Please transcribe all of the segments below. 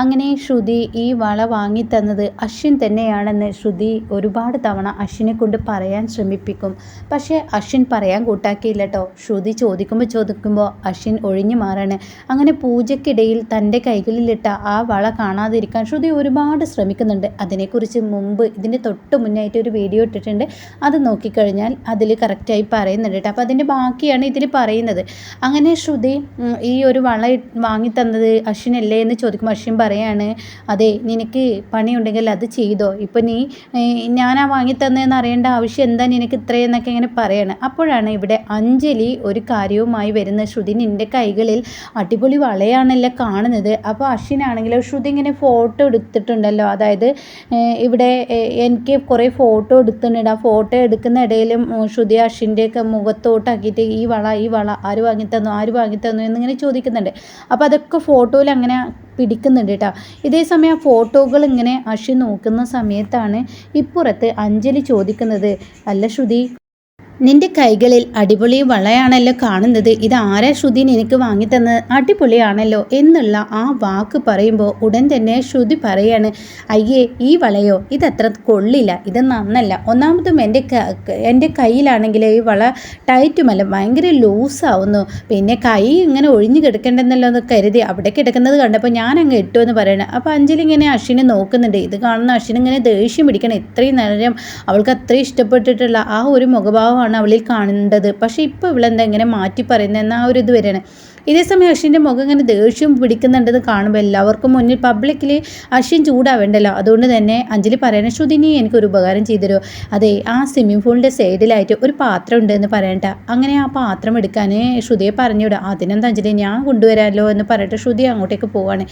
അങ്ങനെ ശ്രുതി ഈ വള വാങ്ങിത്തന്നത് അശ്വിൻ തന്നെയാണെന്ന് ശ്രുതി ഒരുപാട് തവണ അശ്വിനെ കൊണ്ട് പറയാൻ ശ്രമിപ്പിക്കും. പക്ഷേ അശ്വിൻ പറയാൻ കൂട്ടാക്കിയില്ല കേട്ടോ ശ്രുതി ചോദിക്കുമ്പോൾ ചോദിക്കുമ്പോൾ അശ്വിൻ ഒഴിഞ്ഞു മാറാണ്. അങ്ങനെ പൂജയ്ക്കിടയിൽ തന്റെ കൈകളിലിട്ട ആ വള കാണാതിരിക്കാൻ ശ്രുതി ഒരുപാട് ശ്രമിക്കുന്നുണ്ട്. അതിനെക്കുറിച്ച് മുമ്പ് ഇതിന്റെ തൊട്ട് മുന്നായിട്ട് ഒരു വീഡിയോ ഇട്ടിട്ടുണ്ട്. അത് നോക്കിക്കഴിഞ്ഞാൽ അതിൽ കറക്റ്റായി പറയുന്നുണ്ട് കേട്ടോ അപ്പോൾ അതിന്റെ ബാക്കിയാണ് ഇതിൽ പറയുന്നത്. അങ്ങനെ ശ്രുതി ഈ ഒരു വള വാങ്ങിത്തന്നത് അശ്വിനല്ലേ എന്ന് ചോദിക്കുമ്പോൾ അശ്വിൻ പറയാണ് അതെ നിനക്ക് പണിയുണ്ടെങ്കിൽ അത് ചെയ്തോ. ഇപ്പം നീ ഞാനാ വാങ്ങിത്തന്നതെന്ന് അറിയേണ്ട ആവശ്യം എന്താ നിനക്ക് ഇത്രയെന്നൊക്കെ ഇങ്ങനെ പറയാണ്. അപ്പോഴാണ് ഇവിടെ അഞ്ജലി ഒരു കാര്യവുമായി വരുന്ന ശ്രുതി നിന്റെ കൈകളിൽ അടിപൊളി വളയാണല്ലോ കാണുന്നത്. അപ്പോൾ അശ്വിനാണെങ്കിലും ശ്രുതി ഇങ്ങനെ ഫോട്ടോ എടുത്തിട്ടുണ്ടല്ലോ. അതായത് ഇവിടെ എനിക്ക് കുറേ ഫോട്ടോ എടുത്തിട്ടുണ്ട്. ആ ഫോട്ടോ എടുക്കുന്ന ഇടയിലും ശ്രുതി അശ്വിന്റെയൊക്കെ മുഖത്തോട്ടാക്കിയിട്ട് ഈ വള ഈ വള ആര് വാങ്ങിത്തന്നു ആര് വാങ്ങിത്തന്നു എന്നിങ്ങനെ ചോദിക്കുന്നുണ്ട്. അപ്പോൾ അതൊക്കെ ഫോട്ടോയിൽ അങ്ങനെ പിടിക്കുന്നുണ്ട് കേട്ടോ ഇതേ സമയം ഫോട്ടോകൾ ഇങ്ങനെ അശ്വിൻ നോക്കുന്ന സമയത്താണ് ഇപ്പുറത്ത് അഞ്ജലി ചോദിക്കുന്നത് അല്ല ശ്രുതി നിന്റെ കൈകളിൽ അടിപൊളി വളയാണല്ലോ കാണുന്നത്. ഇത് ആരാ ശ്രുതി വാങ്ങി വാങ്ങിത്തന്നത് അടിപൊളിയാണല്ലോ എന്നുള്ള ആ വാക്ക് പറയുമ്പോൾ ഉടൻ തന്നെ ശ്രുതി പറയാണ് അയ്യേ ഈ വളയോ? ഇതത്ര കൊള്ളില്ല. ഇത് നന്നല്ല. ഒന്നാമതും എന്റെ എന്റെ കയ്യിലാണെങ്കിൽ ഈ വള ടൈറ്റുമല്ല ഭയങ്കര ലൂസാവുന്നു. പിന്നെ കൈ ഇങ്ങനെ ഒഴിഞ്ഞു കിടക്കണ്ടെന്നല്ലോ എന്ന് കരുതി അവിടെ കിടക്കുന്നത് കണ്ടപ്പോൾ ഞാൻ അങ്ങ് ഇട്ടു എന്ന് പറയണം. അപ്പോൾ അഞ്ജലി ഇങ്ങനെ അശ്വിനെ നോക്കുന്നുണ്ട്. ഇത് കാണുന്ന അശ്വിൻ ഇങ്ങനെ ദേഷ്യം പിടിക്കണം. ഇത്രയും നേരം അവൾക്ക് അത്രയും ഇഷ്ടപ്പെട്ടിട്ടുള്ള ആ ഒരു മുഖഭാവമാണ് ആണ് അവളിൽ കാണേണ്ടത്. പക്ഷേ ഇപ്പോൾ ഇവളെന്താ ഇങ്ങനെ മാറ്റി പറയുന്നത് എന്നാ ഒരു ഇത് വരെയാണ് ഇതേസമയം അശ്വിന്റെ മുഖം ഇങ്ങനെ ദേഷ്യം പിടിക്കുന്നുണ്ടെന്ന് കാണുമ്പോൾ എല്ലാവർക്കും മുന്നിൽ പബ്ലിക്കിൽ അശ്വിൻ ചൂടാവേണ്ടല്ലോ. അതുകൊണ്ട് തന്നെ അഞ്ജലി പറയണ ശ്രുതിനി എനിക്കൊരു ഉപകാരം ചെയ്തരോ അതെ ആ സ്വിമ്മിംഗ് പൂളിന്റെ സൈഡിലായിട്ട് ഒരു പാത്രം ഉണ്ട് എന്ന് പറയണ്ട. അങ്ങനെ ആ പാത്രം എടുക്കാൻ ശ്രുതിയെ പറഞ്ഞുവിടുക അതിനെന്താ അഞ്ജലി ഞാൻ കൊണ്ടുവരാമല്ലോ എന്ന് പറയട്ടെ. ശ്രുതി അങ്ങോട്ടേക്ക് പോവാണ്.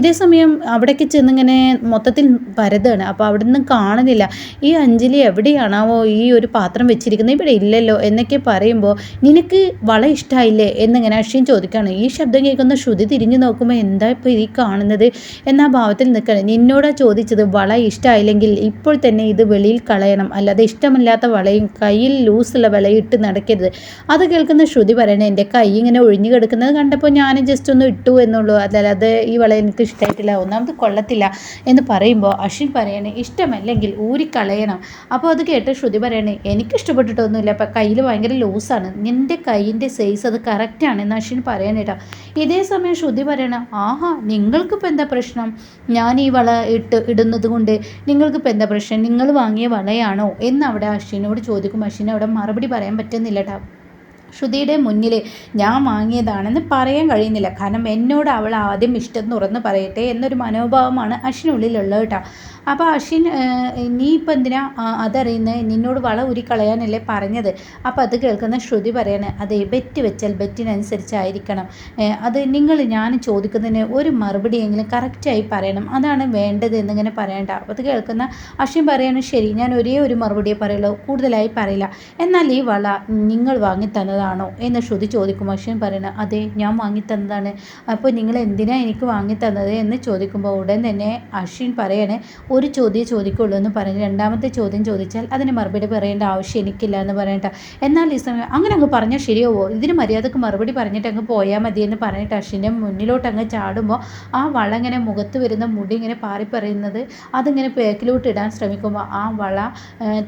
ഇതേസമയം അവിടേക്ക് ചെന്നിങ്ങനെ മൊത്തത്തിൽ പരതാണ്. അപ്പോൾ അവിടെ നിന്ന് കാണുന്നില്ല. ഈ അഞ്ജലി എവിടെയാണാവോ ഈ ഒരു പാത്രം വെച്ചിരിക്കുന്നത്? ഇവിടെ ഇല്ലല്ലോ എന്നൊക്കെ പറയുമ്പോൾ നിനക്ക് വള ഇഷ്ടമായില്ലേ എന്നിങ്ങനെ അശ്വിൻ ചോദിക്കുകയാണ് ഈ ശബ്ദം കേൾക്കുന്ന ശ്രുതി തിരിഞ്ഞു നോക്കുമ്പോൾ എന്താ ഇപ്പോൾ ഈ കാണുന്നത് എന്ന ഭാവത്തിൽ നിൽക്കണം നിന്നോടാ ചോദിച്ചത് വള ഇഷ്ടമായില്ലെങ്കിൽ ഇപ്പോൾ തന്നെ ഇത് വെളിയിൽ കളയണം. അല്ലാതെ ഇഷ്ടമില്ലാത്ത വളയും കയ്യിൽ ലൂസുള്ള വളയും ഇട്ട് നടക്കരുത്. അത് കേൾക്കുന്ന ശ്രുതി പറയണേ എന്റെ കൈ ഇങ്ങനെ ഒഴിഞ്ഞു കിടക്കുന്നത് കണ്ടപ്പോൾ ഞാൻ ജസ്റ്റ് ഒന്ന് ഇട്ടു എന്നുള്ളൂ. അതല്ലാതെ ഈ വള എനിക്ക് ഇഷ്ടമായിട്ടില്ല ഒന്നാമത് കൊള്ളത്തില്ല എന്ന് പറയുമ്പോൾ അശ്വിൻ പറയണേ ഇഷ്ടമല്ലെങ്കിൽ ഊരിക്കളയണം അപ്പോൾ അത് കേട്ട് ശ്രുതി പറയണേ എനിക്ക് ഇഷ്ടപ്പെട്ടിട്ടൊന്നുമില്ല അപ്പം കയ്യിൽ ഭയങ്കര ലൂസാണ്. നിന്റെ കൈയിന്റെ സൈസ് അത് കറക്റ്റാണ് എന്ന് അശ്വിൻ പറയാനേട്ടാ ഇതേ സമയം ശ്രുതി പറയണം ആഹാ നിങ്ങൾക്കിപ്പോൾ എന്താ പ്രശ്നം? ഞാൻ ഈ വള ഇട്ട് ഇടുന്നത് കൊണ്ട് നിങ്ങൾക്കിപ്പോൾ എന്താ പ്രശ്നം? നിങ്ങൾ വാങ്ങിയ വളയാണോ? എന്ന് അവിടെ അശ്വിനോട് ചോദിക്കും അശ്വിന് അവിടെ മറുപടി പറയാൻ പറ്റുന്നില്ല കേട്ടോ ശ്രുതിയുടെ മുന്നിൽ ഞാൻ വാങ്ങിയതാണെന്ന് പറയാൻ കഴിയുന്നില്ല. കാരണം എന്നോട് അവൾ ആദ്യം ഇഷ്ടം തുറന്ന് പറയട്ടെ എന്നൊരു മനോഭാവമാണ് അശ്വിനുള്ളിലുള്ളത് കേട്ടോ അപ്പോൾ അശ്വിൻ നീ ഇപ്പം എന്തിനാ അതറിയുന്നത് നിന്നോട് വള കളയാനല്ലേ പറഞ്ഞത്. അപ്പോൾ അത് കേൾക്കുന്ന ശ്രുതി പറയാണ് അതെ ബെറ്റ് വെച്ചാൽ ബെറ്റിനനുസരിച്ചായിരിക്കണം. അത് നിങ്ങൾ ഞാൻ ചോദിക്കുന്നതിന് ഒരു മറുപടി മറുപടിയെങ്കിലും കറക്റ്റായി പറയണം. അതാണ് വേണ്ടത് എന്നിങ്ങനെ പറയണ്ട. അത് കേൾക്കുന്ന അശ്വിൻ പറയാണ് ശരി ഞാൻ ഒരേ ഒരു മറുപടിയെ പറയുള്ളൂ. കൂടുതലായി പറയില്ല. എന്നാൽ ഈ വള നിങ്ങൾ വാങ്ങി തന്നതാണോ എന്ന് ശ്രുതി ചോദിക്കും അശ്വിൻ പറയണ അതെ ഞാൻ വാങ്ങി തന്നതാണ് അപ്പോൾ നിങ്ങൾ എന്തിനാണ് എനിക്ക് വാങ്ങി തന്നത് എന്ന് ചോദിക്കുമ്പോൾ ഉടൻ തന്നെ അശ്വിൻ പറയണേ ഒരു ചോദ്യം ചോദിക്കുള്ളൂ എന്ന് പറഞ്ഞ് രണ്ടാമത്തെ ചോദ്യം ചോദിച്ചാൽ അതിന് മറുപടി പറയേണ്ട ആവശ്യം എനിക്കില്ല എന്ന് പറയണ്ട എന്നാൽ ഈ സമയം അങ്ങനെ അങ്ങ് പറഞ്ഞാൽ ശരിയാവോ? ഇതിന് മര്യാദയ്ക്ക് മറുപടി പറഞ്ഞിട്ട് അങ്ങ് പോയാൽ മതി എന്ന് പറഞ്ഞിട്ട് അശ്വിന്റെ മുന്നിലോട്ട് അങ്ങ് ചാടുമ്പോൾ ആ വള ഇങ്ങനെ മുഖത്ത് വരുന്ന മുടി ഇങ്ങനെ പാറിപ്പറയുന്നത് അതിങ്ങനെ പേക്കിലോട്ട് ഇടാൻ ശ്രമിക്കുമ്പോൾ ആ വള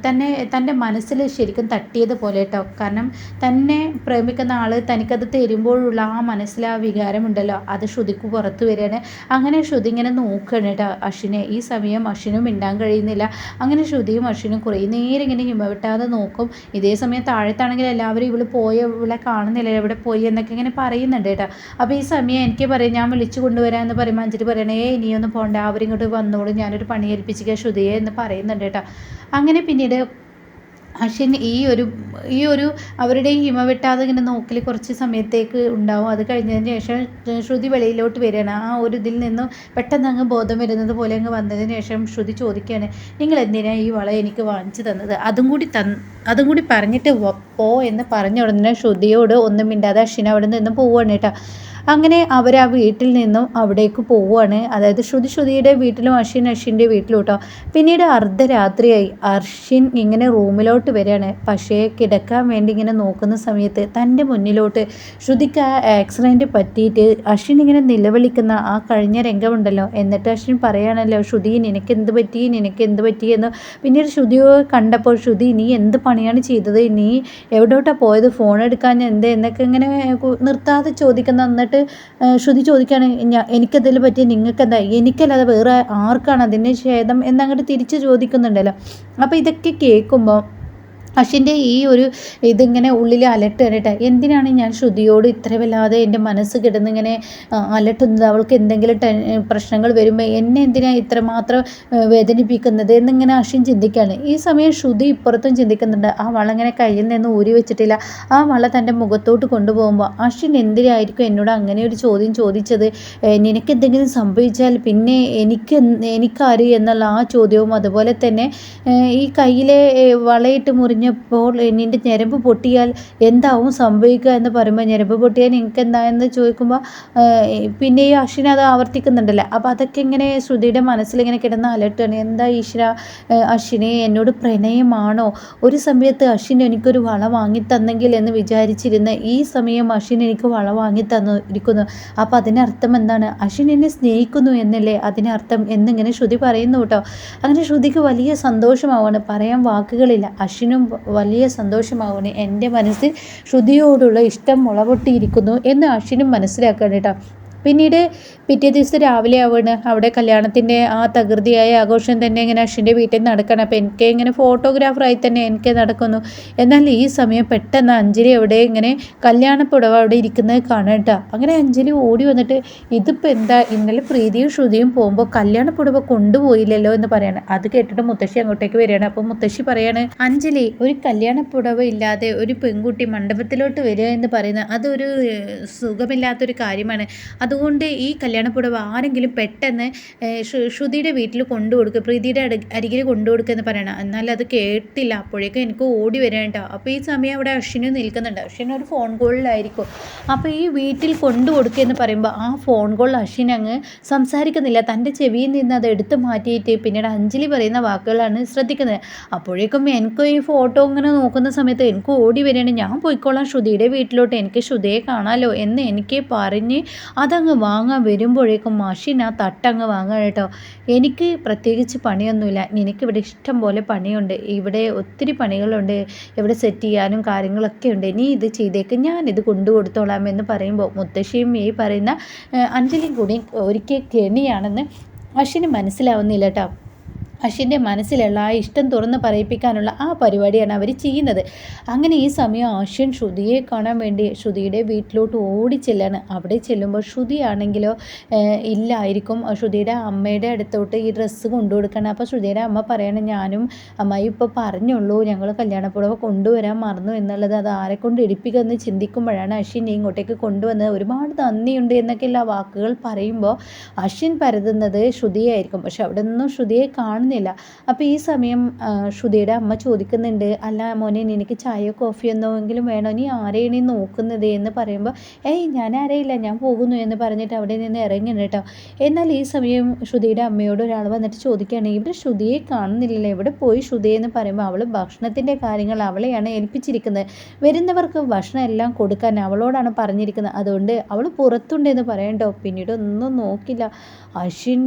തന്നെ തന്റെ മനസ്സിൽ ശരിക്കും തട്ടിയത് പോലെ കേട്ടോ കാരണം തന്നെ പ്രേമിക്കുന്ന ആൾ തനിക്കത് തരുമ്പോഴുള്ള ആ മനസ്സിൽ ആ വികാരമുണ്ടല്ലോ അത് ശ്രുതിക്ക് പുറത്ത് വരികയാണ്. അങ്ങനെ ശ്രുതി ഇങ്ങനെ നോക്കുകയാണ് കേട്ടോ അശ്വിനെ. ഈ സമയം അശ്വിനും മിണ്ടാൻ കഴിയുന്നില്ല. അങ്ങനെ ശ്രുതിയും അശ്വിനും കുറേ നേരം ഇങ്ങനെ ഹിമവിട്ടാതെ നോക്കും. ഇതേ സമയം താഴത്താണെങ്കിൽ എല്ലാവരും ഇവൾ പോയ ഇവിടെ കാണുന്നില്ല എവിടെ പോയി എന്നൊക്കെ ഇങ്ങനെ പറയുന്നുണ്ട് കേട്ടോ. അപ്പോൾ ഈ സമയം എനിക്ക് പറയും ഞാൻ വിളിച്ചു കൊണ്ടുവരാമെന്ന് പറയുമ്പോൾ അഞ്ചിട്ട് പറയണേ ഇനിയൊന്നും പോകണ്ട അവരിങ്ങോട്ട് വന്നോളൂ. ഞാനൊരു പണി ഏൽപ്പിച്ചിരിക്കുക ശ്രുതിയെ എന്ന് പറയുന്നുണ്ട് കേട്ടോ. അങ്ങനെ പിന്നീട് അശ്വിൻ ഈ ഒരു ഈ ഒരു അവരുടെ ഹിമ വെട്ടാതെ ഇങ്ങനെ നോക്കിൽ കുറച്ച് സമയത്തേക്ക് ഉണ്ടാവും. അത് കഴിഞ്ഞതിന് ശേഷം ശ്രുതി വെളിയിലോട്ട് വരികയാണ്. ആ ഒരു ഇതിൽ നിന്നും പെട്ടെന്ന് അങ്ങ് ബോധം വരുന്നത് പോലെ അങ്ങ് വന്നതിന് ശേഷം ശ്രുതി ചോദിക്കുകയാണ് നിങ്ങൾ എന്തിനാണ് ഈ വള എനിക്ക് വാങ്ങിച്ചു തന്നത്? അതും കൂടി തന്ന് അതും കൂടി പറഞ്ഞിട്ട് പോ എന്ന് പറഞ്ഞ ഉടനെ ശ്രുതിയോട് ഒന്നും മിണ്ടാതെ അശ്വിൻ അവിടെ നിന്ന് പോവുകയാണ് കേട്ടോ. അങ്ങനെ അവർ ആ വീട്ടിൽ നിന്നും അവിടേക്ക് പോവുകയാണ് അതായത് ശ്രുതി ശ്രുതിയുടെ വീട്ടിലും അർഷിൻ അർഷിന്റെ വീട്ടിലും കേട്ടോ പിന്നീട് അർദ്ധരാത്രിയായി അർഷിൻ ഇങ്ങനെ റൂമിലോട്ട് വരികയാണ്. പക്ഷേ കിടക്കാൻ വേണ്ടി ഇങ്ങനെ നോക്കുന്ന സമയത്ത് തന്റെ മുന്നിലോട്ട് ശ്രുതിക്ക് ആ ആക്സിഡന്റ് പറ്റിയിട്ട് അർഷിൻ ഇങ്ങനെ നിലവിളിക്കുന്ന ആ കഴിഞ്ഞ രംഗമുണ്ടല്ലോ. എന്നിട്ട് അർഷിൻ പറയാണല്ലോ ശ്രുതി നിനക്ക് എന്ത് പറ്റി? നിനക്ക് എന്ത് പറ്റി? എന്ന്. പിന്നീട് ശ്രുതിയോ കണ്ടപ്പോൾ ശ്രുതി നീ എന്ത് പണിയാണ് ചെയ്തത്? നീ എവിടോട്ടാണ് പോയത്? ഫോൺ എടുക്കാൻ എന്ത്? എന്നൊക്കെ ഇങ്ങനെ നിർത്താതെ ചോദിക്കുന്ന എന്നിട്ട് ശ്രുതി ചോദിക്കുകയാണ് ഞാൻ എനിക്കതിൽ പറ്റിയ നിങ്ങൾക്ക് എന്താ എനിക്കല്ലാതെ വേറെ ആർക്കാണ് അതിന്റെ ഛേദം? എന്നങ്ങോട്ട് തിരിച്ച് ചോദിക്കുന്നുണ്ടല്ലോ. അപ്പോൾ ഇതൊക്കെ കേൾക്കുമ്പോൾ അശ്വിന്റെ ഈ ഒരു ഇതിങ്ങനെ ഉള്ളിൽ അലട്ടുകയാണ് എന്തിനാണ് ഞാൻ ശ്രുതിയോട് ഇത്ര വല്ലാതെ എന്റെ മനസ്സ് കിടന്നിങ്ങനെ അലട്ടുന്നത്? അവൾക്ക് എന്തെങ്കിലും പ്രശ്നങ്ങൾ വരുമ്പോൾ എന്നെ എന്തിനാണ് ഇത്രമാത്രം വേദനിപ്പിക്കുന്നത്? എന്നിങ്ങനെ അശ്വിൻ ചിന്തിക്കുകയാണ് ഈ സമയം ശ്രുതി ഇപ്പുറത്തും ചിന്തിക്കുന്നുണ്ട്. ആ വള ഇങ്ങനെ കയ്യിൽ നിന്ന് ഊരി വെച്ചിട്ടില്ല. ആ വള തന്റെ മുഖത്തോട്ട് കൊണ്ടുപോകുമ്പോൾ അശ്വിൻ എന്തിനായിരിക്കും എന്നോട് അങ്ങനെ ഒരു ചോദ്യം ചോദിച്ചത്? നിനക്കെന്തെങ്കിലും സംഭവിച്ചാൽ പിന്നെ എനിക്ക് എനിക്കാര് എന്നുള്ള ആ ചോദ്യവും അതുപോലെ തന്നെ ഈ കയ്യിലെ വളയിട്ട് മുറിഞ്ഞ പറഞ്ഞപ്പോൾ നിന്റെ ഞരമ്പ് പൊട്ടിയാൽ എന്താവും സംഭവിക്കുക എന്ന് പറയുമ്പോൾ ഞരമ്പ് പൊട്ടിയാൽ നിങ്ങൾക്ക് എന്താ എന്ന് ചോദിക്കുമ്പോൾ പിന്നെയും അശ്വിൻ അത് ആവർത്തിക്കുന്നുണ്ടല്ലേ? അപ്പോൾ അതൊക്കെ ഇങ്ങനെ ശ്രുതിയുടെ മനസ്സിലിങ്ങനെ കിടന്ന് അലട്ടാണ് എന്താ ഈശ്വര അശ്വിനെ എന്നോട് പ്രണയമാണോ? ഒരു സമയത്ത് അശ്വിൻ എനിക്കൊരു വള വാങ്ങി തന്നെങ്കിൽ എന്ന് വിചാരിച്ചിരുന്ന ഈ സമയം അശ്വിൻ എനിക്ക് വള വാങ്ങി തന്നിരിക്കുന്നു അപ്പോൾ അതിനർത്ഥം എന്താണ്? അശ്വിൻ എന്നെ സ്നേഹിക്കുന്നു എന്നല്ലേ അതിനർത്ഥം എന്നിങ്ങനെ ശ്രുതി പറയുന്നു കേട്ടോ. അങ്ങനെ ശ്രുതിക്ക് വലിയ സന്തോഷമാവാണ്. പറയാൻ വാക്കുകളില്ല. അശ്വിനും വലിയ സന്തോഷമാവുന്നു. എന്റെ മനസ്സിൽ ശ്രുതിയോടുള്ള ഇഷ്ടം മുളപൊട്ടിയിരിക്കുന്നു എന്ന് അശ്വിനും മനസ്സിലാക്കാൻ കേട്ടോ. പിന്നീട് പിറ്റേ ദിവസം രാവിലെ ആവുകയാണ്. അവിടെ കല്യാണത്തിന്റെ ആ തകൃതിയായ ആഘോഷം തന്നെ ഇങ്ങനെ അശ്വിന്റെ വീട്ടിൽ നടക്കണം അപ്പോൾ എനിക്ക് ഇങ്ങനെ ഫോട്ടോഗ്രാഫറായി തന്നെ എനിക്ക് നടക്കുന്നു. എന്നാൽ ഈ സമയം പെട്ടെന്ന് അഞ്ജലി അവിടെ ഇങ്ങനെ കല്യാണപ്പുടവ അവിടെ ഇരിക്കുന്നത് കാണാം അങ്ങനെ അഞ്ജലി ഓടി വന്നിട്ട് ഇതിപ്പോൾ എന്താ? ഇന്നലെ പ്രീതിയും ശ്രുതിയും പോകുമ്പോൾ കല്യാണപ്പുടവ കൊണ്ടുപോയില്ലല്ലോ എന്ന് പറയാണ്. അത് കേട്ടിട്ട് മുത്തശ്ശി അങ്ങോട്ടേക്ക് വരികയാണ്. അപ്പോൾ മുത്തശ്ശി പറയാണ് അഞ്ജലി ഒരു കല്യാണപ്പുടവ ഇല്ലാതെ ഒരു പെൺകുട്ടി മണ്ഡപത്തിലോട്ട് വരിക എന്ന് പറയുന്നത് അതൊരു സുഖമില്ലാത്തൊരു കാര്യമാണ്. അതുകൊണ്ട് ഈ കല്യാണപ്പുടവ ആരെങ്കിലും പെട്ടെന്ന് ശ്രുതിയുടെ വീട്ടിൽ കൊണ്ടു കൊടുക്കുക പ്രീതിയുടെ അരികിൽ കൊണ്ടു കൊടുക്കുക എന്ന് പറയണം. എന്നാൽ അത് കേട്ടില്ല. അപ്പോഴേക്കും എനിക്ക് ഓടി വരേണ്ട. അപ്പോൾ ഈ സമയം അവിടെ അശ്വിന് നിൽക്കുന്നുണ്ട്. അശ്വിൻ ഒരു ഫോൺ കോളിലായിരിക്കും അപ്പോൾ ഈ വീട്ടിൽ കൊണ്ടു കൊടുക്കുക എന്ന് പറയുമ്പോൾ ആ ഫോൺ കോൾ അശ്വിൻ അങ്ങ് സംസാരിക്കുന്നില്ല. തന്റെ ചെവിയിൽ നിന്ന് അത് എടുത്തു മാറ്റിയിട്ട് പിന്നീട് അഞ്ജലി പറയുന്ന വാക്കുകളാണ് ശ്രദ്ധിക്കുന്നത്. അപ്പോഴേക്കും എനിക്ക് ഈ ഫോട്ടോ ഇങ്ങനെ നോക്കുന്ന സമയത്ത് എനിക്ക് ഓടി വരികയാണ്. ഞാൻ പോയിക്കോളാം. ശ്രുതിയുടെ വീട്ടിലോട്ട് എനിക്ക് ശ്രുതിയെ കാണാമല്ലോ എന്ന് എനിക്ക് പറഞ്ഞ് അത് അതങ്ങ് വാങ്ങാൻ വരുമ്പോഴേക്കും മഷീൻ ആ തട്ടങ്ങ് വാങ്ങാൻ കേട്ടോ. എനിക്ക് പ്രത്യേകിച്ച് പണിയൊന്നുമില്ല. എനിക്കിവിടെ ഇഷ്ടം പോലെ പണിയുണ്ട്. ഇവിടെ ഒത്തിരി പണികളുണ്ട്. ഇവിടെ സെറ്റ് ചെയ്യാനും കാര്യങ്ങളൊക്കെ ഉണ്ട്. നീ ഇത് ചെയ്തേക്ക്. ഞാനിത് കൊണ്ടു കൊടുത്തോളാം എന്ന് പറയുമ്പോൾ മുത്തശ്ശിയും ഈ പറയുന്ന അഞ്ജലിയും കൂടി ഒരിക്കൽ കെണിയാണെന്ന് മഷീന് മനസ്സിലാവുന്നില്ല കേട്ടോ. അശ്വിന്റെ മനസ്സിലുള്ള ആ ഇഷ്ടം തുറന്ന് പറയിപ്പിക്കാനുള്ള ആ പരിപാടിയാണ് അവർ ചെയ്യുന്നത്. അങ്ങനെ ഈ സമയം അശ്വിൻ ശ്രുതിയെ കാണാൻ വേണ്ടി ശ്രുതിയുടെ വീട്ടിലോട്ട് ഓടിച്ചെല്ലാണ് അവിടെ ചെല്ലുമ്പോൾ ശ്രുതിയാണെങ്കിലോ ഇല്ലായിരിക്കും. ശ്രുതിയുടെ അമ്മയുടെ അടുത്തോട്ട് ഈ ഡ്രസ്സ് കൊണ്ടു കൊടുക്കണം അപ്പോൾ ശ്രുതിയുടെ അമ്മ പറയണം ഞാനും അമ്മായി ഇപ്പോൾ പറഞ്ഞുള്ളൂ ഞങ്ങൾ കല്യാണപ്പുടവ കൊണ്ടുവരാൻ മറന്നു എന്നുള്ളത് അത് ആരെ കൊണ്ട് എടുപ്പിക്കുമെന്ന് ചിന്തിക്കുമ്പോഴാണ് അശ്വിൻ ഇങ്ങോട്ടേക്ക് കൊണ്ടുവന്നത്. ഒരുപാട് നന്ദിയുണ്ട് എന്നൊക്കെയുള്ള വാക്കുകൾ പറയുമ്പോൾ അശ്വിൻ പരതുന്നത് ശ്രുതിയായിരിക്കും. പക്ഷെ അവിടെ നിന്നും ശ്രുതിയെ കാണുന്നില്ല. കാണുന്നില്ല. അപ്പോൾ ഈ സമയം ശ്രുതിയുടെ അമ്മ ചോദിക്കുന്നുണ്ട് അല്ല മോനെ നിനക്ക് ചായയോ കോഫിയോ എന്തെങ്കിലും വേണോ? നീ ആരെയാണ് ഈ നോക്കുന്നത്? എന്ന് പറയുമ്പോൾ ഏയ് ഞാൻ ആരെയില്ല ഞാൻ പോകുന്നു എന്ന് പറഞ്ഞിട്ട് അവിടെ നിന്ന് ഇറങ്ങണം കേട്ടോ. എന്നാൽ ഈ സമയം ശ്രുതിയുടെ അമ്മയോട് ഒരാൾ വന്നിട്ട് ചോദിക്കുകയാണ് ഇവിടെ ശ്രുതിയെ കാണുന്നില്ലല്ലോ എവിടെ പോയി ശ്രുതി? എന്ന് പറയുമ്പോൾ അവൾ ഭക്ഷണത്തിന്റെ കാര്യങ്ങൾ അവളെയാണ് ഏൽപ്പിച്ചിരിക്കുന്നത്. വരുന്നവർക്ക് ഭക്ഷണം എല്ലാം കൊടുക്കാൻ അവളോടാണ് പറഞ്ഞിരിക്കുന്നത്. അതുകൊണ്ട് അവൾ പുറത്തുണ്ടെന്ന് പറയണ്ടോ? പിന്നീട് ഒന്നും നോക്കില്ല. അശ്വിൻ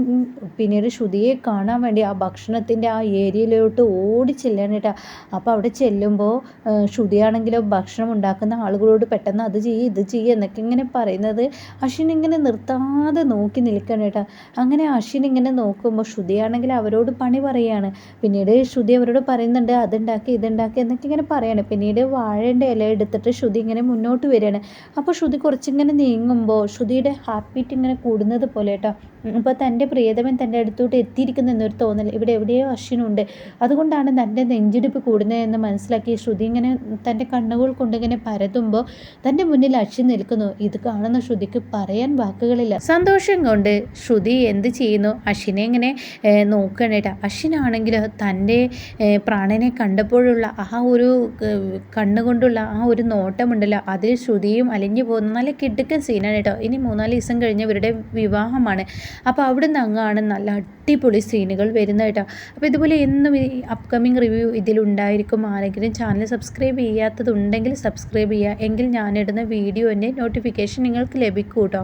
പിന്നീട് ശ്രുതിയെ കാണാൻ വേണ്ടി ആ ഭക്ഷണത്തിന്റെ ആ ഏരിയയിലോട്ട് ഓടി ചെല്ലാനായിട്ടാ അപ്പോൾ അവിടെ ചെല്ലുമ്പോൾ ശ്രുതിയാണെങ്കിലോ ഭക്ഷണം ഉണ്ടാക്കുന്ന ആളുകളോട് പെട്ടെന്ന് അത് ചെയ്യ് ഇത് ചെയ്യ് എന്നൊക്കെ ഇങ്ങനെ പറയുന്നത് അശ്വിൻ ഇങ്ങനെ നിർത്താതെ നോക്കി നിൽക്കണേട്ടാ അങ്ങനെ അശ്വിൻ ഇങ്ങനെ നോക്കുമ്പോൾ ശ്രുതിയാണെങ്കിൽ അവരോട് പണി പറയുകയാണ് പിന്നീട് ശ്രുതി അവരോട് പറയുന്നുണ്ട് അതുണ്ടാക്കി ഇതുണ്ടാക്കി എന്നൊക്കെ ഇങ്ങനെ പറയാണ്. പിന്നീട് വാഴേന്റെ ഇല എടുത്തിട്ട് ശ്രുതി ഇങ്ങനെ മുന്നോട്ട് വരികയാണ്. അപ്പോൾ ശ്രുതി കുറച്ചിങ്ങനെ നീങ്ങുമ്പോൾ ശ്രുതിയുടെ ഹാർട്ട് ബീറ്റ് ഇങ്ങനെ കൂടുന്നത് പോലെ കേട്ടോ. അപ്പോൾ തന്റെ പ്രിയതമൻ തന്റെ അടുത്തോട്ട് എത്തിയിരിക്കുന്നു എന്നൊരു തോന്നൽ ഇവിടെ എവിടെയോ അശ്വിനുണ്ട്. അതുകൊണ്ടാണ് തന്റെ നെഞ്ചിടിപ്പ് കൂടുന്നതെന്ന് മനസ്സിലാക്കി ശ്രുതി ഇങ്ങനെ തന്റെ കണ്ണുകൾ കൊണ്ടിങ്ങനെ പരതുമ്പോൾ തന്റെ മുന്നിൽ അശ്വിൻ നിൽക്കുന്നു. ഇത് കാണുന്ന ശ്രുതിക്ക് പറയാൻ വാക്കുകളില്ല. സന്തോഷം കൊണ്ട് ശ്രുതി എന്ത് ചെയ്യുന്നു? അശ്വിനെ ഇങ്ങനെ നോക്കണേട്ടാ അശ്വിനാണെങ്കിൽ തന്റെ പ്രാണനെ കണ്ടപ്പോഴുള്ള ആ ഒരു കണ്ണുകൊണ്ടുള്ള ആ ഒരു നോട്ടമുണ്ടല്ലോ. അതിൽ ശ്രുതിയും അലിഞ്ഞു പോകുന്ന. നല്ല കിടുക്കൻ സീനാണ് കേട്ടോ. ഇനി മൂന്നാൽ ദിവസം കഴിഞ്ഞ് ഇവരുടെ വിവാഹമാണ്. അപ്പോൾ അവിടെ നിന്ന് അങ്ങാണ് നല്ല അടിപൊളി സീനുകൾ വരുന്നത് കേട്ടോ. അപ്പോൾ ഇതുപോലെ എന്നും ഈ അപ്കമിങ് റിവ്യൂ ഇതിലുണ്ടായിരിക്കും. ആരെങ്കിലും ചാനൽ സബ്സ്ക്രൈബ് ചെയ്യാത്തതുണ്ടെങ്കിൽ സബ്സ്ക്രൈബ് ചെയ്യുക. എങ്കിൽ ഞാനിടുന്ന വീഡിയോന്റെ നോട്ടിഫിക്കേഷൻ നിങ്ങൾക്ക് ലഭിക്കും കേട്ടോ